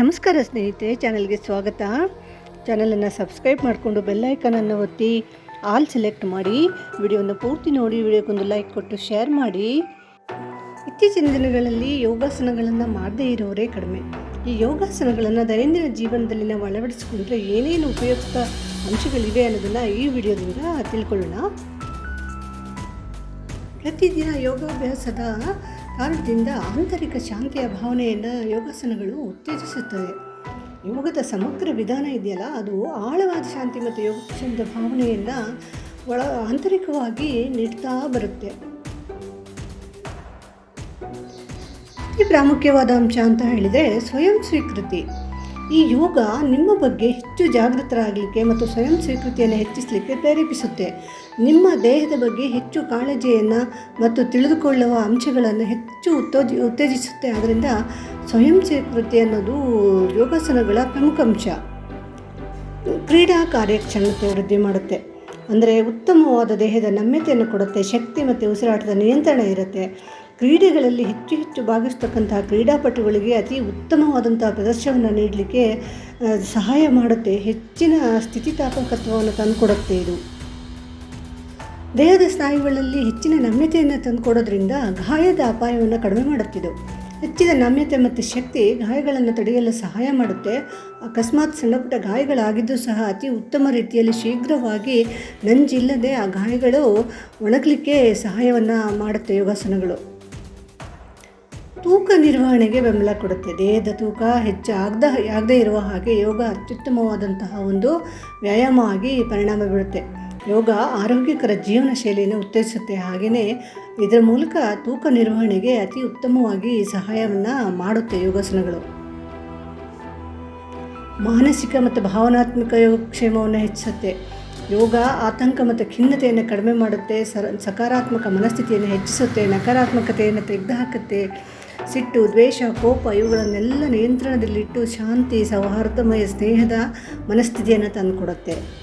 ನಮಸ್ಕಾರ ಸ್ನೇಹಿತರೆ, ಚಾನಲ್ಗೆ ಸ್ವಾಗತ. ಚಾನಲನ್ನು ಸಬ್ಸ್ಕ್ರೈಬ್ ಮಾಡಿಕೊಂಡು ಬೆಲ್ಲೈಕನನ್ನು ಒತ್ತಿ, ಆಲ್ ಸೆಲೆಕ್ಟ್ ಮಾಡಿ ವಿಡಿಯೋನ ಪೂರ್ತಿ ನೋಡಿ ವಿಡಿಯೋಕ್ಕೊಂದು ಲೈಕ್ ಕೊಟ್ಟು ಶೇರ್ ಮಾಡಿ. ಇತ್ತೀಚಿನ ದಿನಗಳಲ್ಲಿ ಯೋಗಾಸನಗಳನ್ನು ಮಾಡದೇ ಇರೋರೇ ಕಡಿಮೆ. ಈ ಯೋಗಾಸನಗಳನ್ನು ದೈನಂದಿನ ಜೀವನದಲ್ಲಿ ನಾವು ಅಳವಡಿಸಿಕೊಂಡ್ರೆ ಏನೇನು ಉಪಯುಕ್ತ ಅಂಶಗಳಿವೆ ಅನ್ನೋದನ್ನು ಈ ವಿಡಿಯೋದಿಂದ ತಿಳ್ಕೊಳ್ಳೋಣ. ಪ್ರತಿದಿನ ಯೋಗಾಭ್ಯಾಸದ ಕಾರಣದಿಂದ ಆಂತರಿಕ ಶಾಂತಿಯ ಭಾವನೆಯನ್ನು ಯೋಗಾಸನಗಳು ಉತ್ತೇಜಿಸುತ್ತವೆ. ಯೋಗದ ಸಮಗ್ರ ವಿಧಾನ ಇದೆಯಲ್ಲ, ಅದು ಆಳವಾದ ಶಾಂತಿ ಮತ್ತು ಯೋಗಕ್ಷೇಮದ ಭಾವನೆಯನ್ನು ಒಳ, ಆಂತರಿಕವಾಗಿ ನೀಡ್ತಾ ಬರುತ್ತೆ. ಈ ಪ್ರಾಮುಖ್ಯವಾದ ಅಂಶ ಅಂತ ಹೇಳಿದರೆ ಸ್ವಯಂ ಸ್ವೀಕೃತಿ. ಈ ಯೋಗ ನಿಮ್ಮ ಬಗ್ಗೆ ಹೆಚ್ಚು ಜಾಗೃತರಾಗಲಿಕ್ಕೆ ಮತ್ತು ಸ್ವಯಂ ಸ್ವೀಕೃತಿಯನ್ನು ಹೆಚ್ಚಿಸಲಿಕ್ಕೆ ಪ್ರೇರೇಪಿಸುತ್ತೆ. ನಿಮ್ಮ ದೇಹದ ಬಗ್ಗೆ ಹೆಚ್ಚು ಕಾಳಜಿಯನ್ನು ಮತ್ತು ತಿಳಿದುಕೊಳ್ಳುವ ಅಂಶಗಳನ್ನು ಹೆಚ್ಚು ಉತ್ತೇಜಿ, ಉತ್ತೇಜಿಸುತ್ತೆ. ಆದ್ದರಿಂದ ಸ್ವಯಂ ಸ್ವೀಕೃತಿ ಅನ್ನೋದು ಯೋಗಾಸನಗಳ ಪ್ರಮುಖ ಅಂಶ. ಕ್ರೀಡಾ ಕಾರ್ಯಕ್ಷಮತೆ ವೃದ್ಧಿ ಮಾಡುತ್ತೆ. ಅಂದರೆ ಉತ್ತಮವಾದ ದೇಹದ ನಮ್ಯತೆಯನ್ನು ಕೊಡುತ್ತೆ. ಶಕ್ತಿ ಮತ್ತು ಉಸಿರಾಟದ ನಿಯಂತ್ರಣ ಇರುತ್ತೆ. ಕ್ರೀಡೆಗಳಲ್ಲಿ ಹೆಚ್ಚು ಹೆಚ್ಚು ಭಾಗಿಸ್ತಕ್ಕಂತಹ ಕ್ರೀಡಾಪಟುಗಳಿಗೆ ಅತಿ ಉತ್ತಮವಾದಂತಹ ಪ್ರದರ್ಶನವನ್ನು ನೀಡಲಿಕ್ಕೆ ಸಹಾಯ ಮಾಡುತ್ತೆ, ಹೆಚ್ಚಿನ ಸ್ಥಿತಿತಾಪಕತ್ವವನ್ನು ತಂದುಕೊಡುತ್ತೆ ಇದು. ದೇಹದ ಸ್ನಾಯುಗಳಲ್ಲಿ ಹೆಚ್ಚಿನ ನಮ್ಯತೆಯನ್ನು ತಂದುಕೊಡೋದ್ರಿಂದ ಗಾಯದ ಅಪಾಯವನ್ನು ಕಡಿಮೆ ಮಾಡುತ್ತಿದ್ದು ಹೆಚ್ಚಿನ ನಮ್ಯತೆ ಮತ್ತು ಶಕ್ತಿ ಗಾಯಗಳನ್ನು ತಡೆಯಲು ಸಹಾಯ ಮಾಡುತ್ತೆ. ಅಕಸ್ಮಾತ್ ಸಣ್ಣಪುಟ್ಟ ಗಾಯಗಳಾಗಿದ್ದು ಸಹ ಅತಿ ಉತ್ತಮ ರೀತಿಯಲ್ಲಿ ಶೀಘ್ರವಾಗಿ ನಂಜಿಲ್ಲದೆ ಆ ಗಾಯಗಳು ಒಣಗಲಿಕ್ಕೆ ಸಹಾಯವನ್ನು ಮಾಡುತ್ತೆ ಯೋಗಾಸನಗಳು. ತೂಕ ನಿರ್ವಹಣೆಗೆ ಬೆಂಬಲ ಕೊಡುತ್ತೆ. ದೇಹದ ತೂಕ ಹೆಚ್ಚಾಗದ, ಆಗದೇ ಇರುವ ಹಾಗೆ ಯೋಗ ಅತ್ಯುತ್ತಮವಾದಂತಹ ಒಂದು ವ್ಯಾಯಾಮ ಆಗಿ ಪರಿಣಾಮ ಬೀಳುತ್ತೆ. ಯೋಗ ಆರೋಗ್ಯಕರ ಜೀವನ ಶೈಲಿಯನ್ನು ಉತ್ತೇಜಿಸುತ್ತೆ. ಹಾಗೆಯೇ ಇದರ ಮೂಲಕ ತೂಕ ನಿರ್ವಹಣೆಗೆ ಅತಿ ಉತ್ತಮವಾಗಿ ಸಹಾಯವನ್ನು ಮಾಡುತ್ತೆ ಯೋಗಾಸನಗಳು. ಮಾನಸಿಕ ಮತ್ತು ಭಾವನಾತ್ಮಕ ಯೋಗಕ್ಷೇಮವನ್ನು ಹೆಚ್ಚಿಸುತ್ತೆ. ಯೋಗ ಆತಂಕ ಮತ್ತು ಖಿನ್ನತೆಯನ್ನು ಕಡಿಮೆ ಮಾಡುತ್ತೆ. ಸರ, ಸಕಾರಾತ್ಮಕ ಮನಸ್ಥಿತಿಯನ್ನು ಹೆಚ್ಚಿಸುತ್ತೆ. ನಕಾರಾತ್ಮಕತೆಯನ್ನು ತೆಗೆದುಹಾಕುತ್ತೆ ಸಿಟ್ಟು, ದ್ವೇಷ, ಕೋಪ ಇವುಗಳನ್ನೆಲ್ಲ ನಿಯಂತ್ರಣದಲ್ಲಿಟ್ಟು ಶಾಂತಿ, ಸೌಹಾರ್ದಮಯ ಸ್ನೇಹದ ಮನಸ್ಥಿತಿಯನ್ನು ತಂದುಕೊಡುತ್ತೆ.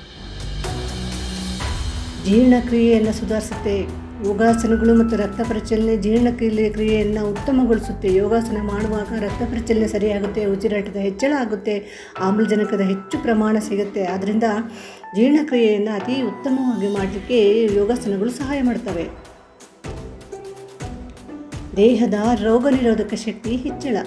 ಜೀರ್ಣಕ್ರಿಯೆಯನ್ನು ಸುಧಾರಿಸುತ್ತೆ. ಯೋಗಾಸನಗಳು ಮತ್ತು ರಕ್ತ ಪ್ರಚಲನೆ ಜೀರ್ಣಕ್ರಿಯೆ ಕ್ರಿಯೆಯನ್ನು ಉತ್ತಮಗೊಳಿಸುತ್ತೆ. ಯೋಗಾಸನ ಮಾಡುವಾಗ ರಕ್ತ ಪ್ರಚಲನೆ ಸರಿಯಾಗುತ್ತೆ, ಉಸಿರಾಟದ ಹೆಚ್ಚಳ ಆಗುತ್ತೆ, ಆಮ್ಲಜನಕದ ಹೆಚ್ಚು ಪ್ರಮಾಣ ಸಿಗುತ್ತೆ. ಆದ್ದರಿಂದ ಜೀರ್ಣಕ್ರಿಯೆಯನ್ನು ಅತಿ ಉತ್ತಮವಾಗಿ ಮಾಡಲಿಕ್ಕೆ ಯೋಗಾಸನಗಳು ಸಹಾಯ ಮಾಡ್ತವೆ. ದೇಹದ ರೋಗ ನಿರೋಧಕ ಶಕ್ತಿ ಹೆಚ್ಚಳ.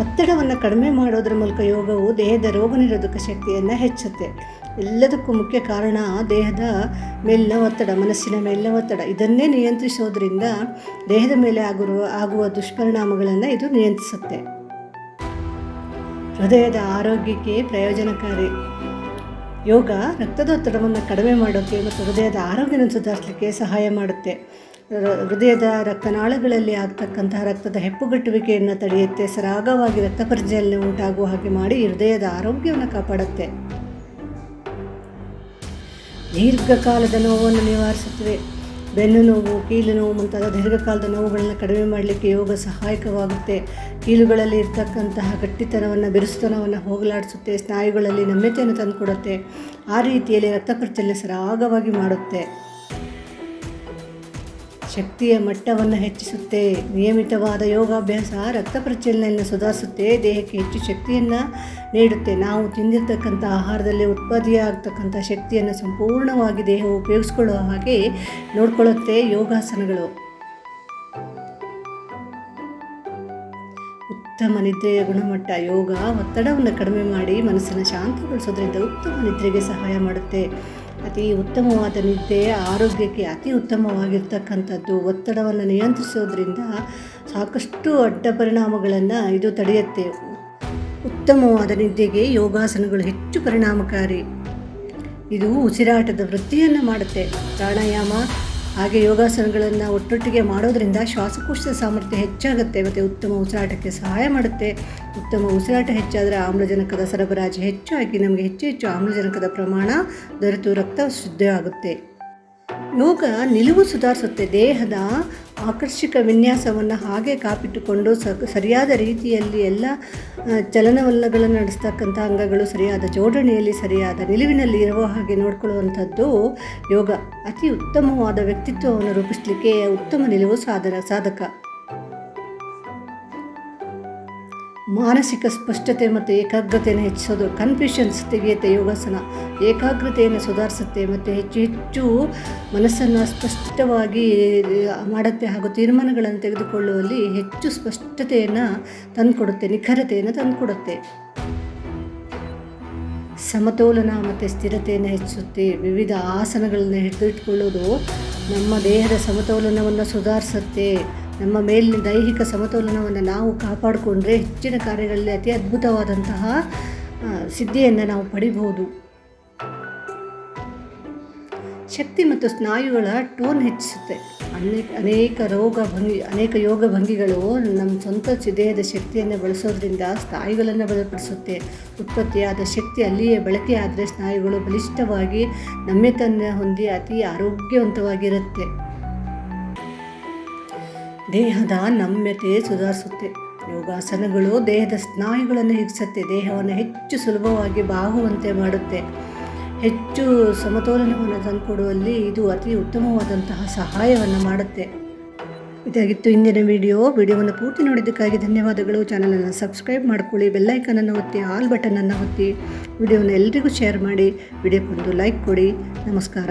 ಒತ್ತಡವನ್ನು ಕಡಿಮೆ ಮಾಡೋದ್ರ ಮೂಲಕ ಯೋಗವು ದೇಹದ ರೋಗ ನಿರೋಧಕ ಶಕ್ತಿಯನ್ನು ಹೆಚ್ಚುತ್ತೆ. ಎಲ್ಲದಕ್ಕೂ ಮುಖ್ಯ ಕಾರಣ ದೇಹದ ಮೇಲಿನ ಒತ್ತಡ, ಮನಸ್ಸಿನ ಮೇಲಿನ ಒತ್ತಡ. ಇದನ್ನೇ ನಿಯಂತ್ರಿಸೋದ್ರಿಂದ ದೇಹದ ಮೇಲೆ ಆಗಿರುವ ಆಗುವ ದುಷ್ಪರಿಣಾಮಗಳನ್ನು ಇದು ನಿಯಂತ್ರಿಸುತ್ತೆ. ಹೃದಯದ ಆರೋಗ್ಯಕ್ಕೆ ಪ್ರಯೋಜನಕಾರಿ. ಯೋಗ ರಕ್ತದೊತ್ತಡವನ್ನು ಕಡಿಮೆ ಮಾಡೋಕ್ಕೆ ಮತ್ತು ಹೃದಯದ ಆರೋಗ್ಯವನ್ನು ಸುಧಾರಿಸಲಿಕ್ಕೆ ಸಹಾಯ ಮಾಡುತ್ತೆ. ಹೃದಯದ ರಕ್ತನಾಳಗಳಲ್ಲಿ ಆಗ್ತಕ್ಕಂತಹ ರಕ್ತದ ಹೆಪ್ಪುಗಟ್ಟುವಿಕೆಯನ್ನು ತಡೆಯುತ್ತೆ. ಸರಾಗವಾಗಿ ರಕ್ತ ಪರಿಚಲನೆ ಉಂಟಾಗುವ ಹಾಗೆ ಮಾಡಿ ಹೃದಯದ ಆರೋಗ್ಯವನ್ನು ಕಾಪಾಡುತ್ತೆ. ದೀರ್ಘಕಾಲದ ನೋವನ್ನು ನಿವಾರಿಸುತ್ತವೆ. ಬೆನ್ನು ನೋವು, ಕೀಲು ನೋವು ಮುಂತಾದ ದೀರ್ಘಕಾಲದ ನೋವುಗಳನ್ನು ಕಡಿಮೆ ಮಾಡಲಿಕ್ಕೆ ಯೋಗ ಸಹಾಯಕವಾಗುತ್ತೆ. ಕೀಲುಗಳಲ್ಲಿ ಇರ್ತಕ್ಕಂತಹ ಗಟ್ಟಿತನವನ್ನು, ಬಿರುಸುತನವನ್ನು ಹೋಗಲಾಡಿಸುತ್ತೆ. ಸ್ನಾಯುಗಳಲ್ಲಿ ನಮ್ಯತೆಯನ್ನು ತಂದುಕೊಡುತ್ತೆ. ಆ ರೀತಿಯಲ್ಲಿ ರಕ್ತ ಪರಿಚಲನೆ ಸರಾಗವಾಗಿ ಮಾಡುತ್ತೆ. ಶಕ್ತಿಯ ಮಟ್ಟವನ್ನು ಹೆಚ್ಚಿಸುತ್ತೆ. ನಿಯಮಿತವಾದ ಯೋಗಾಭ್ಯಾಸ ರಕ್ತ ಪ್ರಚಲನೆಯನ್ನು ಸುಧಾರಿಸುತ್ತೆ. ದೇಹಕ್ಕೆ ಹೆಚ್ಚು ಶಕ್ತಿಯನ್ನು ನೀಡುತ್ತೆ. ನಾವು ತಿಂದಿರ್ತಕ್ಕಂಥ ಆಹಾರದಲ್ಲಿ ಉತ್ಪತ್ತಿಯಾಗ್ತಕ್ಕಂಥ ಶಕ್ತಿಯನ್ನು ಸಂಪೂರ್ಣವಾಗಿ ದೇಹವು ಉಪಯೋಗಿಸ್ಕೊಳ್ಳುವ ಹಾಗೆ ನೋಡ್ಕೊಳ್ಳುತ್ತೆ ಯೋಗಾಸನಗಳು. ಉತ್ತಮ ನಿದ್ರೆಯ ಗುಣಮಟ್ಟ ಯೋಗ ಒತ್ತಡವನ್ನು ಕಡಿಮೆ ಮಾಡಿ ಮನಸ್ಸನ್ನು ಶಾಂತಗೊಳಿಸೋದ್ರಿಂದ ಉತ್ತಮ ನಿದ್ರೆಗೆ ಸಹಾಯ ಮಾಡುತ್ತೆ. ಅತಿ ಉತ್ತಮವಾದ ನಿದ್ದೆ ಆರೋಗ್ಯಕ್ಕೆ ಅತಿ ಉತ್ತಮವಾಗಿರ್ತಕ್ಕಂಥದ್ದು. ಒತ್ತಡವನ್ನು ನಿಯಂತ್ರಿಸೋದ್ರಿಂದ ಸಾಕಷ್ಟು ಅಡ್ಡ ಪರಿಣಾಮಗಳನ್ನು ಇದು ತಡೆಯುತ್ತೆ. ಉತ್ತಮವಾದ ನಿದ್ದೆಗೆ ಯೋಗಾಸನಗಳು ಹೆಚ್ಚು ಪರಿಣಾಮಕಾರಿ. ಇದು ಉಸಿರಾಟದ ವೃತ್ತಿಯನ್ನು ಮಾಡುತ್ತೆ. ಪ್ರಾಣಾಯಾಮ ಹಾಗೆ ಯೋಗಾಸನಗಳನ್ನು ಒಟ್ಟೊಟ್ಟಿಗೆ ಮಾಡೋದರಿಂದ ಶ್ವಾಸಕೋಶದ ಸಾಮರ್ಥ್ಯ ಹೆಚ್ಚಾಗುತ್ತೆ, ಮತ್ತು ಉತ್ತಮ ಉಸಿರಾಟಕ್ಕೆ ಸಹಾಯ ಮಾಡುತ್ತೆ. ಉತ್ತಮ ಉಸಿರಾಟ ಹೆಚ್ಚಾದರೆ ಆಮ್ಲಜನಕದ ಸರಬರಾಜು ಹೆಚ್ಚಾಗಿ ನಮಗೆ ಹೆಚ್ಚು ಹೆಚ್ಚು ಆಮ್ಲಜನಕದ ಪ್ರಮಾಣ ದೊರೆತು ರಕ್ತ ಶುದ್ಧ ಆಗುತ್ತೆ ಯೋಗ ನಿಲುವು ಸುಧಾರಿಸುತ್ತೆ. ದೇಹದ ಆಕರ್ಷಕ ವಿನ್ಯಾಸವನ್ನು ಹಾಗೆ ಕಾಪಿಟ್ಟುಕೊಂಡು ಸರಿಯಾದ ರೀತಿಯಲ್ಲಿ ಎಲ್ಲ ಚಲನವಲನಗಳನ್ನು ನಡೆಸ್ತಕ್ಕಂಥ ಅಂಗಗಳು ಸರಿಯಾದ ಜೋಡಣೆಯಲ್ಲಿ, ಸರಿಯಾದ ನಿಲುವಿನಲ್ಲಿ ಇರುವ ಹಾಗೆ ನೋಡ್ಕೊಳ್ಳುವಂಥದ್ದು ಯೋಗ. ಅತಿ ಉತ್ತಮವಾದ ವ್ಯಕ್ತಿತ್ವವನ್ನು ರೂಪಿಸಲಿಕ್ಕೆ ಉತ್ತಮ ನಿಲುವು ಸಾಧನ, ಸಾಧಕ. ಮಾನಸಿಕ ಸ್ಪಷ್ಟತೆ ಮತ್ತು ಏಕಾಗ್ರತೆಯನ್ನು ಹೆಚ್ಚಿಸೋದು ಕನ್ಫ್ಯೂಷನ್ಸ್ ತೆಗೆಯುತ್ತೆ ಯೋಗಾಸನ, ಏಕಾಗ್ರತೆಯನ್ನು ಸುಧಾರಿಸುತ್ತೆ ಮತ್ತು ಹೆಚ್ಚು ಹೆಚ್ಚು ಮನಸ್ಸನ್ನು ಸ್ಪಷ್ಟವಾಗಿ ಮಾಡುತ್ತೆ ಹಾಗೂ ತೀರ್ಮಾನಗಳನ್ನು ತೆಗೆದುಕೊಳ್ಳುವಲ್ಲಿ ಹೆಚ್ಚು ಸ್ಪಷ್ಟತೆಯನ್ನು ತಂದುಕೊಡುತ್ತೆ, ನಿಖರತೆಯನ್ನು ತಂದುಕೊಡುತ್ತೆ. ಸಮತೋಲನ ಮತ್ತು ಸ್ಥಿರತೆಯನ್ನು ಹೆಚ್ಚಿಸುತ್ತೆ, ವಿವಿಧ ಆಸನಗಳನ್ನು ಹಿಡಿದಿಟ್ಕೊಳ್ಳೋದು ನಮ್ಮ ದೇಹದ ಸಮತೋಲನವನ್ನು ಸುಧಾರಿಸುತ್ತೆ. ನಮ್ಮ ಮೇಲಿನ ದೈಹಿಕ ಸಮತೋಲನವನ್ನು ನಾವು ಕಾಪಾಡಿಕೊಂಡ್ರೆ ಹೆಚ್ಚಿನ ಕಾರ್ಯಗಳಲ್ಲಿ ಅತಿ ಅದ್ಭುತವಾದಂತಹ ಸಿದ್ಧಿಯನ್ನು ನಾವು ಪಡಿಬಹುದು. ಶಕ್ತಿ ಮತ್ತು ಸ್ನಾಯುಗಳ ಟೋನ್ ಹೆಚ್ಚಿಸುತ್ತೆ. ಅನೇಕ ಅನೇಕ ರೋಗ ಭಂಗಿ, ಅನೇಕ ಯೋಗ ಭಂಗಿಗಳು ನಮ್ಮ ಸ್ವಂತ ದೇಹದ ಶಕ್ತಿಯನ್ನು ಬಳಸೋದ್ರಿಂದ ಸ್ನಾಯುಗಳನ್ನು ಬಲಪಡಿಸುತ್ತೆ. ಉತ್ಪತ್ತಿಯಾದ ಶಕ್ತಿ ಅಲ್ಲಿಯೇ ಬಳಕೆ ಸ್ನಾಯುಗಳು ಬಲಿಷ್ಠವಾಗಿ ನಮ್ಯತನ್ನು ಹೊಂದಿ ಅತಿ ಆರೋಗ್ಯವಂತವಾಗಿರುತ್ತೆ. ದೇಹದ ನಮ್ಯತೆ ಸುಧಾರಿಸುತ್ತೆ. ಯೋಗಾಸನಗಳು ದೇಹದ ಸ್ನಾಯುಗಳನ್ನು ಹಿಗ್ಸುತ್ತೆ. ದೇಹವನ್ನು ಹೆಚ್ಚು ಸುಲಭವಾಗಿ ಬಾಗುವಂತೆ ಮಾಡುತ್ತೆ. ಹೆಚ್ಚು ಸಮತೋಲನವನ್ನು ತಂದುಕೊಡುವಲ್ಲಿ ಇದು ಅತಿ ಉತ್ತಮವಾದಂತಹ ಸಹಾಯವನ್ನು ಮಾಡುತ್ತೆ. ಇದಾಗಿತ್ತು ಇಂದಿನ ವಿಡಿಯೋ. ವಿಡಿಯೋವನ್ನು ಪೂರ್ತಿ ನೋಡಿದ್ದಕ್ಕಾಗಿ ಧನ್ಯವಾದಗಳು. ಚಾನಲನ್ನು ಸಬ್ಸ್ಕ್ರೈಬ್ ಮಾಡ್ಕೊಳ್ಳಿ. ಬೆಲ್ಲೈಕನನ್ನು ಒತ್ತಿ, ಆಲ್ ಬಟನನ್ನು ಒತ್ತಿ, ವಿಡಿಯೋನ ಎಲ್ರಿಗೂ ಶೇರ್ ಮಾಡಿ. ವಿಡಿಯೋಕ್ಕೊಂದು ಲೈಕ್ ಕೊಡಿ. ನಮಸ್ಕಾರ.